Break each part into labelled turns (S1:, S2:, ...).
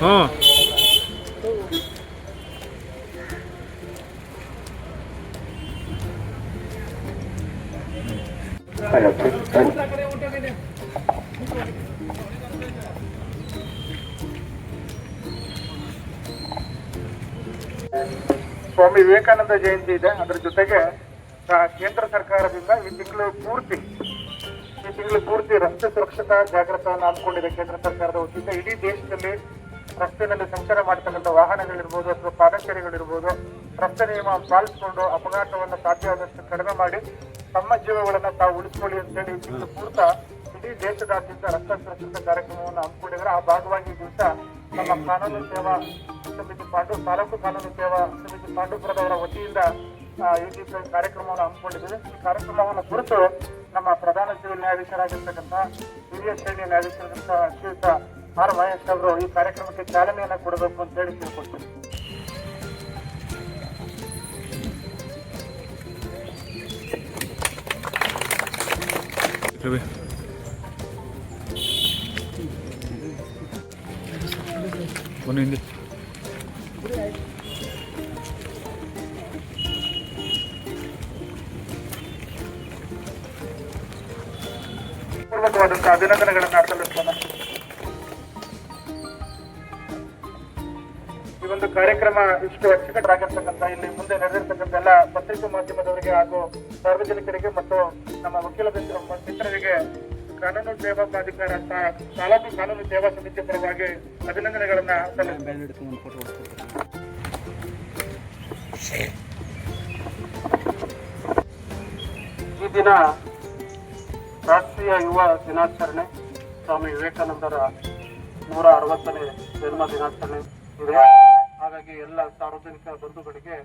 S1: ಹ್ಞೂ.
S2: ಸ್ವಾಮಿ ವಿವೇಕಾನಂದ ಜಯಂತಿ ಇದೆ. ಅದ್ರ ಜೊತೆಗೆ ಕೇಂದ್ರ ಸರ್ಕಾರದಿಂದ ಈ ತಿಂಗಳು ಪೂರ್ತಿ, ಈ ತಿಂಗಳು ಪೂರ್ತಿ ರಸ್ತೆ ಸುರಕ್ಷತಾ ಜಾಗೃತವನ್ನು ಹಾಕೊಂಡಿದೆ ಕೇಂದ್ರ ಸರ್ಕಾರದ ವತಿಯಿಂದ. ಇಡೀ ದೇಶದಲ್ಲಿ ರಸ್ತೆಯಲ್ಲಿ ಸಂಚಾರ ಮಾಡ್ತಕ್ಕಂಥ ವಾಹನಗಳಿರ್ಬೋದು ಅಥವಾ ಪಾದಚಾರಿಗಳಿರ್ಬೋದು, ರಸ್ತೆ ನಿಯಮ ಪಾಲಿಸಿಕೊಂಡು ಅಪಘಾತವನ್ನು ಸಾಧ್ಯವಾದಷ್ಟು ಕಡಿಮೆ ಮಾಡಿ ತಮ್ಮ ಜೀವಗಳನ್ನು ತಾವು ಉಳಿಸ್ಕೊಳ್ಳಿ ಅಂತ ಹೇಳಿ ಪೂರ್ತ ಇಡೀ ದೇಶದಾದ್ಯಂತ ರಸ್ತೆ ಸುರಕ್ಷತಾ ಕಾರ್ಯಕ್ರಮವನ್ನು ಹಮ್ಮಿಕೊಂಡಿದ್ರೆ ಆ ಭಾಗವಾಗಿ ದಿವಸ ನಮ್ಮ ಕಾನೂನು ಸೇವಾ ಸಮಿತಿ ಪಾಂಡು, ತಾಲೂಕು ಕಾನೂನು ಸೇವಾ ಸಮಿತಿ ಪಾಂಡುಪುರದವರ ವತಿಯಿಂದ ಈ ಕಾರ್ಯಕ್ರಮವನ್ನು ಹಮ್ಮಿಕೊಂಡಿದ್ದೇವೆ. ಈ ಕಾರ್ಯಕ್ರಮವನ್ನು ಕುರಿತು ನಮ್ಮ ಪ್ರಧಾನ ಸಿವಿಲ್ ನ್ಯಾಯಾಧೀಶರಾಗಿರ್ತಕ್ಕಂಥ ಹಿರಿಯ ಶ್ರೇಣಿ ನ್ಯಾಯಾಧೀಶರಾದಂತಹ ಶ್ರೀಯುತ ಆರ್ ಮಹೇಶ್ ಅವರು ಈ ಕಾರ್ಯಕ್ರಮಕ್ಕೆ ಚಾಲನೆಯನ್ನು ಕೊಡಬೇಕು ಅಂತ ಹೇಳಿ ತಿಳ್ಕೊಳ್ತೀನಿ
S1: ರವಿ. ಬನ್ನಿ ಹಿಂದೆ.
S2: ಅಭಿನಂದನೆಗಳನ್ನು ಒಂದು ಕಾರ್ಯಕ್ರಮ ಇಷ್ಟು ಅಚ್ಚುಕಟ್ಟಾಗಿರ್ತಕ್ಕಂಥ, ಇಲ್ಲಿ ಮುಂದೆ ನಡೆದಿರ್ತಕ್ಕಂಥ ಎಲ್ಲ ಪತ್ರಿಕಾ ಮಾಧ್ಯಮದವರಿಗೆ ಹಾಗೂ ಸಾರ್ವಜನಿಕರಿಗೆ ಮತ್ತು ನಮ್ಮ ವಕೀಲ ಮಿತ್ರ- ಮಿತ್ರರಿಗೆ ಕಾನೂನು ಸೇವಾ ಪ್ರಾಧಿಕಾರ ತಾಲೂಕು ಕಾನೂನು ಸೇವಾ ಸಮಿತಿ ಪರವಾಗಿ ಅಭಿನಂದನೆಗಳನ್ನ ಈ ದಿನ ರಾಷ್ಟ್ರೀಯ ಯುವ ದಿನಾಚರಣೆ, ಸ್ವಾಮಿ ವಿವೇಕಾನಂದರ ನೂರ ಅರವತ್ತನೇ ಜನ್ಮ ದಿನಾಚರಣೆ ಇದೆ. ಹಾಗಾಗಿ ಎಲ್ಲ ಸಾರ್ವಜನಿಕ ಬಂಧುಗಳಿಗೆ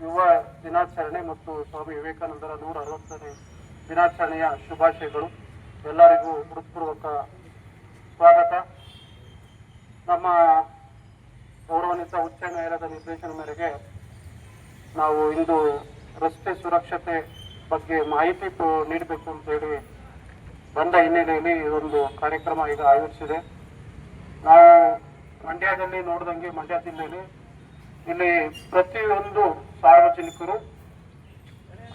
S2: ಯುವ ದಿನಾಚರಣೆ ಮತ್ತು ಸ್ವಾಮಿ ವಿವೇಕಾನಂದರ ನೂರ ಅರವತ್ತನೇ ದಿನಾಚರಣೆಯ ಶುಭಾಶಯಗಳು. ಎಲ್ಲರಿಗೂ ಹೃತ್ಪೂರ್ವಕ ಸ್ವಾಗತ. ನಮ್ಮ ಗೌರವಾನ್ವಿತ ಉಚ್ಚ ನ್ಯಾಯಾಲಯದ ನಿರ್ದೇಶನ ಮೇರೆಗೆ ನಾವು ಇಂದು ರಸ್ತೆ ಸುರಕ್ಷತೆ ಬಗ್ಗೆ ಮಾಹಿತಿ ನೀಡಬೇಕು ಅಂತ ಹೇಳಿ ಬಂದ ಹಿನ್ನೆಲೆಯಲ್ಲಿ ಒಂದು ಕಾರ್ಯಕ್ರಮ ಈಗ ಆಯೋಜಿಸಿದೆ. ನಾವು ಮಂಡ್ಯದಲ್ಲಿ ನೋಡಿದಂಗೆ ಮಂಡ್ಯ ಜಿಲ್ಲೆಯಲ್ಲಿ ಇಲ್ಲಿ ಪ್ರತಿಯೊಂದು ಸಾರ್ವಜನಿಕರು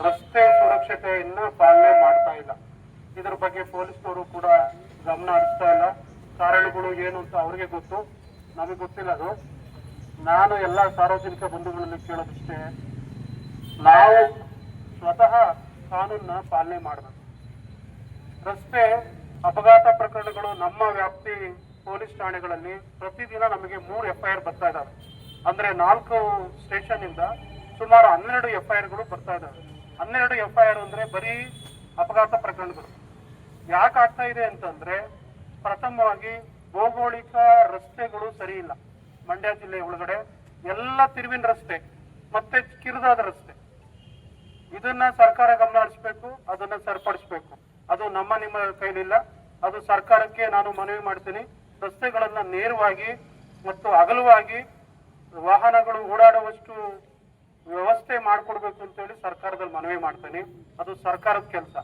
S2: ರಸ್ತೆ ಸುರಕ್ಷತೆಯನ್ನ ಪಾಲನೆ ಮಾಡ್ತಾ ಇಲ್ಲ. ಇದ್ರ ಬಗ್ಗೆ ಪೊಲೀಸ್ನವರು ಕೂಡ ಗಮನ ಹರಿಸ್ತಾ ಇಲ್ಲ. ಕಾರಣಗಳು ಏನು ಅಂತ ಅವ್ರಿಗೆ ಗೊತ್ತು. ನಮಗೆ ಗೊತ್ತಿಲ್ಲ ಅದು. ನಾನು ಎಲ್ಲ ಸಾರ್ವಜನಿಕ ಬಂಧುಗಳನ್ನು ಕೇಳೋದಿಷ್ಟೇ, ನಾವು ಸ್ವತಃ ಕಾನೂನನ್ನ ಪಾಲನೆ ಮಾಡಬೇಕು. ರಸ್ತೆ ಅಪಘಾತ ಪ್ರಕರಣಗಳು ನಮ್ಮ ವ್ಯಾಪ್ತಿ ಪೊಲೀಸ್ ಠಾಣೆಗಳಲ್ಲಿ ಪ್ರತಿದಿನ ನಮಗೆ ಮೂರು ಎಫ್ ಐ ಆರ್ ಬರ್ತಾ ಇದ್ದಾವೆ ಅಂದ್ರೆ ನಾಲ್ಕು ಸ್ಟೇಷನ್ ಇಂದ ಸುಮಾರು ಹನ್ನೆರಡು ಎಫ್ ಐ ಆರ್ಗಳು ಬರ್ತಾ ಇದ್ದಾವೆ ಹನ್ನೆರಡು ಎಫ್ ಐ ಆರ್ ಅಂದ್ರೆ ಬರೀ ಅಪಘಾತ ಪ್ರಕರಣಗಳು. ಯಾಕೆ ಆಗ್ತಾ ಇದೆ ಅಂತಂದ್ರೆ ಪ್ರಥಮವಾಗಿ ಭೌಗೋಳಿಕ ರಸ್ತೆಗಳು ಸರಿ ಇಲ್ಲ. ಮಂಡ್ಯ ಜಿಲ್ಲೆ ಒಳಗಡೆ ಎಲ್ಲ ತಿರುವಿನ ರಸ್ತೆ, ಮತ್ತೆ ಕಿರಿದಾದ ರಸ್ತೆ. ಇದನ್ನ ಸರ್ಕಾರ ಗಮನ ಹರಿಸ್ಬೇಕು, ಅದನ್ನ ಸರಿಪಡಿಸ್ಬೇಕು. ಅದು ನಮ್ಮ ನಿಮ್ಮ ಕೈಲಿಲ್ಲ. ಅದು ಸರ್ಕಾರಕ್ಕೆ ನಾನು ಮನವಿ ಮಾಡ್ತೀನಿ. ರಸ್ತೆಗಳನ್ನ ನೇರವಾಗಿ ಮತ್ತು ಅಗಲವಾಗಿ ವಾಹನಗಳು ಓಡಾಡುವಷ್ಟು ವ್ಯವಸ್ಥೆ ಮಾಡಿಕೊಡ್ಬೇಕು ಅಂತೇಳಿ ಸರ್ಕಾರದಲ್ಲಿ ಮನವಿ ಮಾಡ್ತೇನೆ. ಅದು ಸರ್ಕಾರದ ಕೆಲಸ.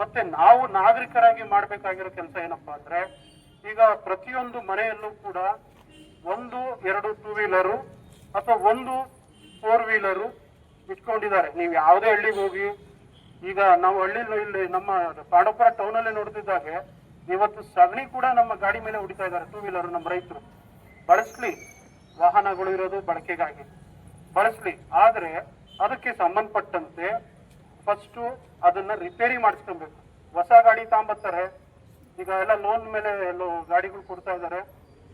S2: ಮತ್ತೆ ನಾವು ನಾಗರಿಕರಾಗಿ ಮಾಡಬೇಕಾಗಿರೋ ಕೆಲಸ ಏನಪ್ಪಾ ಅಂದ್ರೆ ಈಗ ಪ್ರತಿಯೊಂದು ಮನೆಯಲ್ಲೂ ಕೂಡ ಒಂದು, ಎರಡು ಟೂ ವೀಲರು ಅಥವಾ ಒಂದು ಫೋರ್ ವೀಲರು ಇಟ್ಕೊಂಡಿದ್ದಾರೆ. ನೀವು ಯಾವುದೇ ಹಳ್ಳಿಗೆ ಹೋಗಿ ಈಗ ನಾವು ಹಳ್ಳಿ ಇಲ್ಲಿ ನಮ್ಮ ಪಾಂಡವಪುರ ಟೌನ್ ಅಲ್ಲಿ ನೋಡ್ತಿದ್ದಾಗೆ ಇವತ್ತು ಸಗಣಿ ಕೂಡ ನಮ್ಮ ಗಾಡಿ ಮೇಲೆ ಹೊಡಿತಾ ಇದ್ದಾರೆ. ಟೂ ವೀಲರ್ ನಮ್ಮ ರೈತರು. ಬಳಸ್ಲಿ. ವಾಹನಗಳು ಇರೋದು ಬಳಕೆಗಾಗಿ. ಬಳಸ್ಲಿ. ಆದರೆ ಅದಕ್ಕೆ ಸಂಬಂಧಪಟ್ಟಂತೆ ಫಸ್ಟು ಅದನ್ನ ರಿಪೇರಿ ಮಾಡಿಸ್ಕೊಬೇಕು. ಹೊಸ ಗಾಡಿ ತಾಂಬತ್ತಾರೆ. ಈಗ ಎಲ್ಲ ಲೋನ್ ಮೇಲೆ ಎಲ್ಲೋ ಗಾಡಿಗಳು ಕೊಡ್ತಾ ಇದ್ದಾರೆ.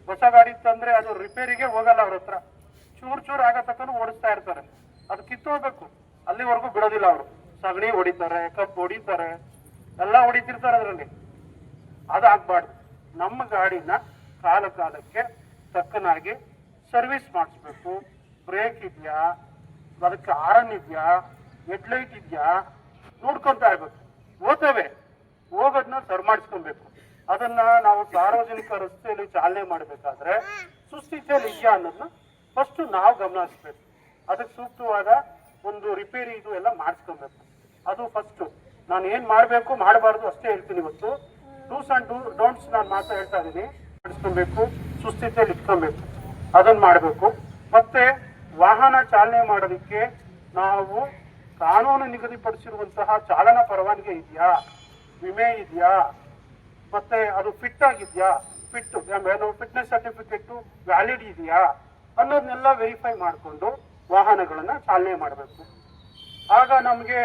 S2: ಹೊಸ ಗಾಡಿ ತಂದ್ರೆ ಅದು ರಿಪೇರಿಗೆ ಹೋಗಲ್ಲ ಅವ್ರ ಹತ್ರ. ಚೂರ್ ಚೂರ್ ಆಗೋ ತಕ್ಕನು ಓಡಿಸ್ತಾ ಇರ್ತಾರೆ. ಅದು ಕಿತ್ತೋಗ್ಬೇಕು ಅಲ್ಲಿವರೆಗೂ ಬಿಡೋದಿಲ್ಲ ಅವರು. ಸಗಣಿ ಹೊಡಿತಾರೆ, ಕಬ್ಬು ಹೊಡಿತಾರೆ. ಎಲ್ಲ ಹೊಡಿತಿರ್ತಾರೆ ಅದರಲ್ಲಿ. ಅದಾಗ್ಬಾರ್ದು. ನಮ್ಮ ಗಾಡಿನ ಕಾಲ ಕಾಲಕ್ಕೆ ತಕ್ಕನಾಗಿ ಸರ್ವಿಸ್ ಮಾಡಿಸ್ಬೇಕು. ಬ್ರೇಕ್ ಇದೆಯಾ? ಅದಕ್ಕೆ ಆರನ್ ಇದೆಯಾ? ಹೆಡ್ಲೈಟ್ ಇದೆಯಾ? ನೋಡ್ಕೊಂತಾ ಇರ್ಬೇಕು. ಹೋತವೆ ಹೋಗೋದನ್ನ ಸರ್ ಮಾಡಿಸ್ಕೊಬೇಕು. ಅದನ್ನ ನಾವು ಸಾರ್ವಜನಿಕ ರಸ್ತೆಯಲ್ಲಿ ಚಾಲನೆ ಮಾಡಬೇಕಾದ್ರೆ ಸುಸ್ಥಿತಿಯಲ್ಲಿ ಇದೆಯಾ ಅನ್ನೋದನ್ನ ಫಸ್ಟ್ ನಾವು ಗಮನ ಹರಿಸ್ಬೇಕು ಅದಕ್ಕೆ ಸೂಕ್ತವಾದ ಒಂದು ರಿಪೇರಿ ಇದು ಎಲ್ಲ ಮಾಡಿಸ್ಕೊಬೇಕು. ಅದು ಫಸ್ಟ್ ನಾನು ಏನ್ ಮಾಡಬೇಕು, ಮಾಡಬಾರ್ದು ಅಷ್ಟೇ ಹೇಳ್ತೀನಿ ಇವತ್ತು. ಡೂಸ್ ಅಂಡ್ ಡೂ ಡೋಂಟ್ಸ್ ನಾನು ಮಾತ್ರ ಹೇಳ್ತಾ ಇದ್ದೀನಿ. ನಡೆಸ್ಕೊಬೇಕು, ಸುಸ್ಥಿತಿಯಲ್ಲಿ ಇಟ್ಕೊಬೇಕು. ಅದನ್ನ ಮಾಡಬೇಕು. ಮತ್ತೆ ವಾಹನ ಚಾಲನೆ ಮಾಡೋದಕ್ಕೆ ನಾವು ಕಾನೂನು ನಿಗದಿಪಡಿಸಿರುವಂತಹ ಚಾಲನಾ ಪರವಾನಗಿ ಇದೆಯಾ? ವಿಮೆ ಇದೆಯಾ? ಮತ್ತೆ ಅದು ಫಿಟ್ ಆಗಿದೆಯಾ? ಫಿಟ್ ಫಿಟ್ನೆಸ್ ಸರ್ಟಿಫಿಕೇಟ್ ವ್ಯಾಲಿಡ್ ಇದೆಯಾ? ಅನ್ನೋದನ್ನೆಲ್ಲ ವೆರಿಫೈ ಮಾಡಿಕೊಂಡು ವಾಹನಗಳನ್ನ ಚಾಲನೆ ಮಾಡಬೇಕು. ಆಗ ನಮಗೆ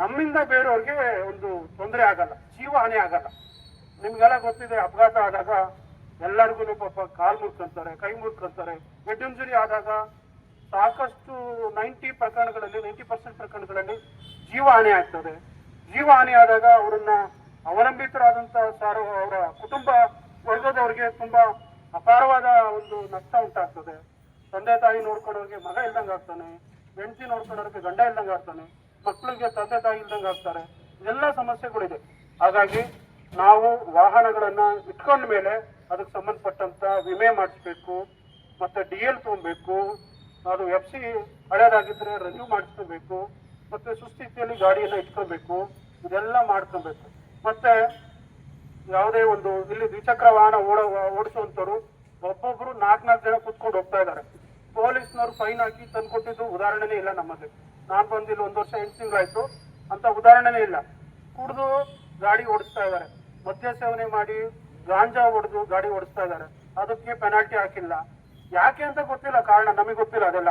S2: ನಮ್ಮಿಂದ ಬೇರೆಯವ್ರಿಗೆ ಒಂದು ತೊಂದರೆ ಆಗಲ್ಲ, ಜೀವ ಹಾನಿ ಆಗಲ್ಲ. ನಿಮ್ಗೆಲ್ಲ ಗೊತ್ತಿದೆ, ಅಪಘಾತ ಆದಾಗ ಎಲ್ಲರಿಗೂ ಪಾಪ ಕಾಲು ಮುರ್ಕೊಂತಾರೆ, ಕೈ ಮುರ್ಕೊಂತಾರೆ. ಹೆಡ್ ಇಂಜುರಿ ಆದಾಗ ಸಾಕಷ್ಟು ನೈಂಟಿ ಪ್ರಕರಣಗಳಲ್ಲಿ, ನೈಂಟಿ ಪರ್ಸೆಂಟ್ ಪ್ರಕರಣಗಳಲ್ಲಿ ಜೀವ ಹಾನಿ ಆಗ್ತದೆ. ಜೀವ ಹಾನಿ ಆದಾಗ ಅವರನ್ನ ಅವಲಂಬಿತರಾದಂತಹ ಸಾರ, ಅವರ ಕುಟುಂಬ ವರ್ಗದವ್ರಿಗೆ ತುಂಬಾ ಅಪಾರವಾದ ಒಂದು ನಷ್ಟ ಉಂಟಾಗ್ತದೆ. ತಂದೆ ತಾಯಿ ನೋಡ್ಕೊಳ್ಳೋರಿಗೆ ಮಗ ಇಲ್ದಂಗೆ ಆಗ್ತಾನೆ, ಹೆಂಡತಿ ನೋಡ್ಕೊಳ್ಳೋರಿಗೆ ಗಂಡ ಇಲ್ದಂಗೆ ಆಗ್ತಾನೆ ಮಕ್ಕಳಿಗೆ ತಂದೆ ತಾಯಿ ಇಲ್ದಂಗೆ ಆಗ್ತಾರೆ. ಎಲ್ಲ ಸಮಸ್ಯೆಗಳಿದೆ. ಹಾಗಾಗಿ ನಾವು ವಾಹನಗಳನ್ನ ಇಟ್ಕೊಂಡ ಮೇಲೆ ಅದಕ್ಕೆ ಸಂಬಂಧಪಟ್ಟಂತ ವಿಮೆ ಮಾಡಿಸ್ಬೇಕು, ಮತ್ತೆ ಡಿ ಎಲ್ ತಗೊಬೇಕು, ಅದು ಎಫ್ ಸಿ ಹಳೇದಾಗಿದ್ರೆ ರಿನ್ಯೂ ಮಾಡಿಸ್ಕೋಬೇಕು, ಮತ್ತೆ ಸುಸ್ಥಿತಿಯಲ್ಲಿ ಗಾಡಿಯನ್ನ ಇಟ್ಕೋಬೇಕು, ಇದೆಲ್ಲ ಮಾಡ್ಕೊಬೇಕು. ಮತ್ತೆ ಯಾವುದೇ ಒಂದು ಇಲ್ಲಿ ದ್ವಿಚಕ್ರ ವಾಹನ ಓಡ ಓಡಿಸುವಂತವ್ರು ಒಬ್ಬೊಬ್ರು ನಾಲ್ಕು ನಾಲ್ಕು ಜನ ಕುತ್ಕೊಂಡು ಹೋಗ್ತಾ ಇದ್ದಾರೆ. ಪೊಲೀಸ್ನವ್ರು ಫೈನ್ ಹಾಕಿ ತಂದ್ಕೊಟ್ಟಿದ್ದು ಉದಾಹರಣೆನೇ ಇಲ್ಲ ನಮ್ಮಲ್ಲಿ ನಾನು ಬಂದಿಲ್ಲ ಒಂದು ವರ್ಷ ಎಂಟು ತಿಂಗಳಾಯ್ತು, ಅಂತ ಉದಾಹರಣೆನೇ ಇಲ್ಲ. ಕುಡಿದು ಗಾಡಿ ಓಡಿಸ್ತಾ ಇದ್ದಾರೆ. ಮದ್ಯ ಸೇವನೆ ಮಾಡಿ ಗಾಂಜಾ ಹೊಡೆದು ಗಾಡಿ ಓಡಿಸ್ತಾ ಇದ್ದಾರೆ. ಅದಕ್ಕೆ ಪೆನಾಲ್ಟಿ ಹಾಕಿಲ್ಲ. ಯಾಕೆ ಅಂತ ಗೊತ್ತಿಲ್ಲ. ಕಾರಣ ನಮಗೆ ಗೊತ್ತಿಲ್ಲ ಅದೆಲ್ಲ.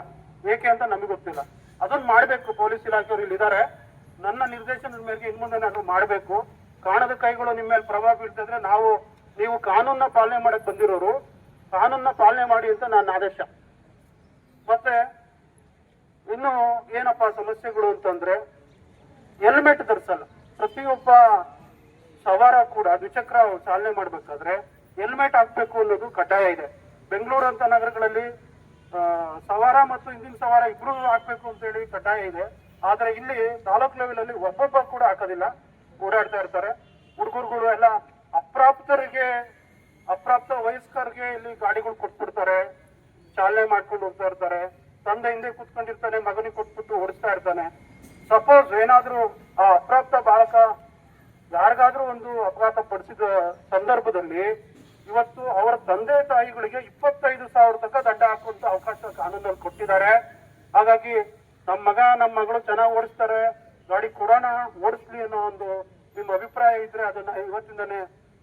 S2: ಏಕೆ ಅಂತ ನಮಗೆ ಗೊತ್ತಿಲ್ಲ. ಅದನ್ನ ಮಾಡಬೇಕು. ಪೊಲೀಸ್ ಇಲಾಖೆಯವರು ಇಲ್ಲಿ ನನ್ನ ನಿರ್ದೇಶನದ ಮೇರೆಗೆ ಇನ್ ಮುಂದೆ ನಾನು ಮಾಡಬೇಕು. ಕಾಣದ ಕೈಗಳು ನಿಮ್ಮ ಮೇಲೆ ಪ್ರಭಾವ ಬೀಳ್ತಿದ್ರೆ ನಾವು, ನೀವು ಕಾನೂನನ್ನ ಪಾಲನೆ ಮಾಡಕ್ ಬಂದಿರೋರು, ಕಾನೂನನ್ನ ಪಾಲನೆ ಮಾಡಿ ಅಂತ ನನ್ನ ಆದೇಶ. ಮತ್ತೆ, ಇನ್ನು ಏನಪ್ಪಾ ಸಮಸ್ಯೆಗಳು ಅಂತಂದ್ರೆ, ಹೆಲ್ಮೆಟ್ ಧರಿಸಲ್ಲ. ಪ್ರತಿಯೊಬ್ಬ ಸವಾರ ಕೂಡ ದ್ವಿಚಕ್ರ ಚಾಲನೆ ಮಾಡಬೇಕಾದ್ರೆ ಹೆಲ್ಮೆಟ್ ಹಾಕ್ಬೇಕು ಅನ್ನೋದು ಕಡ್ಡಾಯ ಇದೆ. ಬೆಂಗಳೂರು ಅಂತ ನಗರಗಳಲ್ಲಿ ಸವಾರ ಮತ್ತು ಹಿಂದಿನ ಸವಾರ ಇಬ್ರು ಹಾಕ್ಬೇಕು ಅಂತ ಹೇಳಿ ಕಡ್ಡಾಯ ಇದೆ. ಆದ್ರೆ ಇಲ್ಲಿ ತಾಲೂಕ್ ಲೆವೆಲ್ ಅಲ್ಲಿ ಒಬ್ಬೊಬ್ಬ ಕೂಡ ಹಾಕೋದಿಲ್ಲ. ಓಡಾಡ್ತಾ ಇರ್ತಾರೆ. ಹುಡುಗರುಗಳು ಎಲ್ಲ ಅಪ್ರಾಪ್ತರಿಗೆ, ಅಪ್ರಾಪ್ತ ವಯಸ್ಕರಿಗೆ ಇಲ್ಲಿ ಗಾಡಿಗಳು ಕೊಟ್ಬಿಡ್ತಾರೆ. ಚಾಲನೆ ಮಾಡ್ಕೊಂಡು ಹೋಗ್ತಾ ಇರ್ತಾರೆ. ತಂದೆ ಹಿಂದೆ ಕುತ್ಕೊಂಡಿರ್ತಾನೆ, ಮಗನಿಗೆ ಕೊಟ್ಬಿಟ್ಟು ಓಡಿಸ್ತಾ ಇರ್ತಾನೆ. ಸಪೋಸ್ ಏನಾದ್ರೂ ಆ ಅಪ್ರಾಪ್ತ ಬಾಲಕ ಯಾರಿಗಾದ್ರೂ ಒಂದು ಅಪಘಾತ ಪಡಿಸಿದ ಸಂದರ್ಭದಲ್ಲಿ ಇವತ್ತು ಅವರ ತಂದೆ ತಾಯಿಗಳಿಗೆ ಇಪ್ಪತ್ತೈದು ಸಾವಿರ ತನಕ ದಂಡ ಹಾಕುವಂತ ಅವಕಾಶ ಕಾನೂನಲ್ಲಿ ಕೊಟ್ಟಿದ್ದಾರೆ. ಹಾಗಾಗಿ ನಮ್ಮ ಮಗ, ನಮ್ಮ ಮಗಳು ಚೆನ್ನಾಗಿ ಓಡಿಸ್ತಾರೆ. ಗಾಡಿ ಕೊಡೋಣ, ಓಡಿಸ್ಲಿ ಅನ್ನೋ ಒಂದು ನಿಮ್ಮ ಅಭಿಪ್ರಾಯ ಇದ್ರೆ ಅದನ್ನ ಇವತ್ತಿಂದನೇ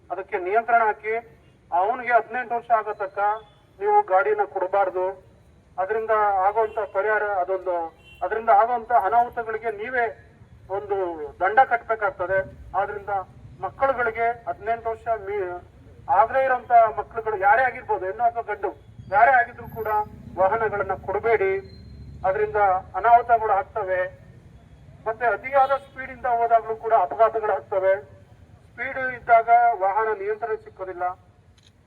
S2: ಅದಕ್ಕೆ ನಿಯಂತ್ರಣ ಹಾಕಿ, ಅವನಿಗೆ ಹದಿನೆಂಟು ವರ್ಷ ಆಗೋ ತಕ್ಕ ನೀವು ಗಾಡಿನ ಕೊಡಬಾರ್ದು. ಅದರಿಂದ ಆಗುವಂತ ಪರಿಹಾರ ಅದೊಂದು, ಅದರಿಂದ ಆಗುವಂತ ಅನಾಹುತಗಳಿಗೆ ನೀವೇ ಒಂದು ದಂಡ ಕಟ್ಟಬೇಕಾಗ್ತದೆ ಆದ್ರಿಂದ ಮಕ್ಕಳುಗಳಿಗೆ ಹದಿನೆಂಟು ವರ್ಷ ಮೀ ಆಗಲೇ ಇರುವಂತ ಮಕ್ಕಳುಗಳು ಯಾರೇ ಆಗಿರ್ಬೋದು, ಹೆಣ್ಣು ಅಥವಾ ಗಂಡು, ಯಾರೇ ಆಗಿದ್ರು ಕೂಡ ವಾಹನಗಳನ್ನ ಕೊಡಬೇಡಿ. ಅದರಿಂದ ಅನಾಹುತಗಳು ಆಗ್ತವೆ. ಮತ್ತೆ ಅತಿಯಾದ ಸ್ಪೀಡ್ ಇಂದ ಹೋದಾಗಲೂ ಕೂಡ ಅಪಘಾತಗಳು ಆಗ್ತವೆ. ಸ್ಪೀಡ್ ಇದ್ದಾಗ ವಾಹನ ನಿಯಂತ್ರಣ ಸಿಕ್ಕೋದಿಲ್ಲ.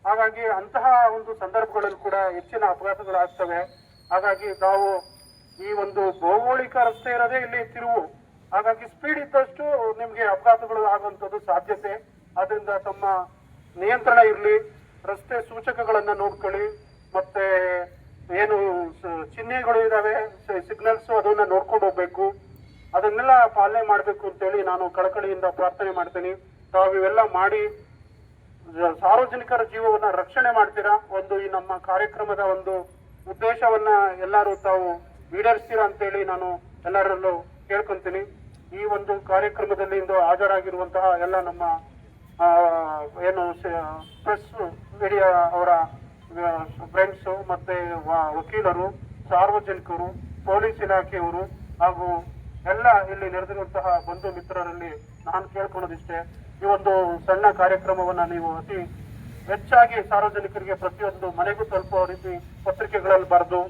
S2: ಹಾಗಾಗಿ ಅಂತಹ ಒಂದು ಸಂದರ್ಭಗಳಲ್ಲಿ ಕೂಡ ಹೆಚ್ಚಿನ ಅಪಘಾತಗಳು ಆಗ್ತವೆ. ಹಾಗಾಗಿ ನಾವು ಈ ಒಂದು ಭೌಗೋಳಿಕ ರಸ್ತೆ ಇರೋದೇ ಇಲ್ಲಿ ತಿರುವು. ಹಾಗಾಗಿ ಸ್ಪೀಡ್ ಇದ್ದಷ್ಟು ನಿಮಗೆ ಅಪಘಾತಗಳು ಆಗುವಂತದ್ದು ಸಾಧ್ಯತೆ. ಅದರಿಂದ ತಮ್ಮ ನಿಯಂತ್ರಣ ಇರಲಿ, ರಸ್ತೆ ಸೂಚಕಗಳನ್ನ ನೋಡ್ಕೊಳ್ಳಿ, ಮತ್ತೆ ಏನು ಚಿಹ್ನೆಗಳು ಇದಾವೆ ಸಿಗ್ನಲ್ಸ್ ಅದನ್ನ ನೋಡ್ಕೊಂಡು ಹೋಗ್ಬೇಕು. ಅದನ್ನೆಲ್ಲ ಪಾಲನೆ ಮಾಡಬೇಕು ಅಂತೇಳಿ ನಾನು ಕಳಕಳಿಯಿಂದ ಪ್ರಾರ್ಥನೆ ಮಾಡ್ತೀನಿ. ತಾವು ಇವೆಲ್ಲ ಮಾಡಿ ಸಾರ್ವಜನಿಕರ ಜೀವವನ್ನ ರಕ್ಷಣೆ ಮಾಡ್ತೀರಾ? ಒಂದು ಈ ನಮ್ಮ ಕಾರ್ಯಕ್ರಮದ ಒಂದು ಉದ್ದೇಶವನ್ನ ಎಲ್ಲರೂ ತಾವು ಈಡೇರಿಸ್ತೀರಾ ಅಂತೇಳಿ ನಾನು ಎಲ್ಲರಲ್ಲೂ ಕೇಳ್ಕೊಂತೀನಿ. ಈ ಒಂದು ಕಾರ್ಯಕ್ರಮದಲ್ಲಿ ಇಂದು ಹಾಜರಾಗಿರುವಂತಹ ಎಲ್ಲ ನಮ್ಮ ಏನು ಪ್ರೆಸ್ ಮೀಡಿಯಾ ಅವರ ಫ್ರೆಂಡ್ಸ್ ಮತ್ತೆ ವಕೀಲರು, ಸಾರ್ವಜನಿಕರು, ಪೊಲೀಸ್ ಇಲಾಖೆಯವರು ಹಾಗೂ ಎಲ್ಲ ಇಲ್ಲಿ ನೆರೆದಿರುವಂತಹ ಬಂಧು ಮಿತ್ರರಲ್ಲಿ ನಾನು ಕೇಳ್ಕೊಳ್ಳೋದಿಷ್ಟೇ, ಈ ಒಂದು ಸಣ್ಣ ಕಾರ್ಯಕ್ರಮವನ್ನ ನೀವು ಅತಿ ಹೆಚ್ಚಾಗಿ ಸಾರ್ವಜನಿಕರಿಗೆ ಪ್ರತಿಯೊಂದು ಮನೆಗೂ ತಲುಪುವ ರೀತಿ ಪತ್ರಿಕೆಗಳಲ್ಲಿ ಬರೆದು,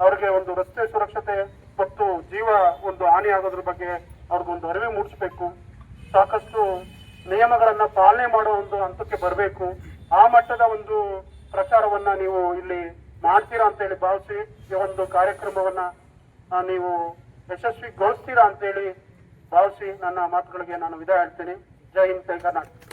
S2: ಅವರಿಗೆ ಒಂದು ರಸ್ತೆ ಸುರಕ್ಷತೆ ಮತ್ತು ಜೀವ ಒಂದು ಹಾನಿಯಾಗೋದ್ರ ಬಗ್ಗೆ ಅವ್ರಿಗೊಂದು ಅರಿವು ಮೂಡಿಸ್ಬೇಕು. ಸಾಕಷ್ಟು ನಿಯಮಗಳನ್ನು ಪಾಲನೆ ಮಾಡೋ ಒಂದು ಹಂತಕ್ಕೆ ಬರಬೇಕು. ಆ ಮಟ್ಟದ ಒಂದು ಪ್ರಚಾರವನ್ನ ನೀವು ಇಲ್ಲಿ ಮಾಡ್ತೀರಾ ಅಂತ ಹೇಳಿ ಭಾವಿಸಿ ಈ ಒಂದು ಕಾರ್ಯಕ್ರಮವನ್ನ ನೀವು ಯಶಸ್ವಿಗೊಳಿಸ್ತೀರಾ ಅಂತೇಳಿ ಭಾವಿಸಿ ನನ್ನ ಮಾತುಗಳಿಗೆ ನಾನು ವಿದಾಯ ಹೇಳ್ತೀನಿ. ಜೈ ಹಿಂದ್, ಜೈ ಕರ್ನಾಟಕ.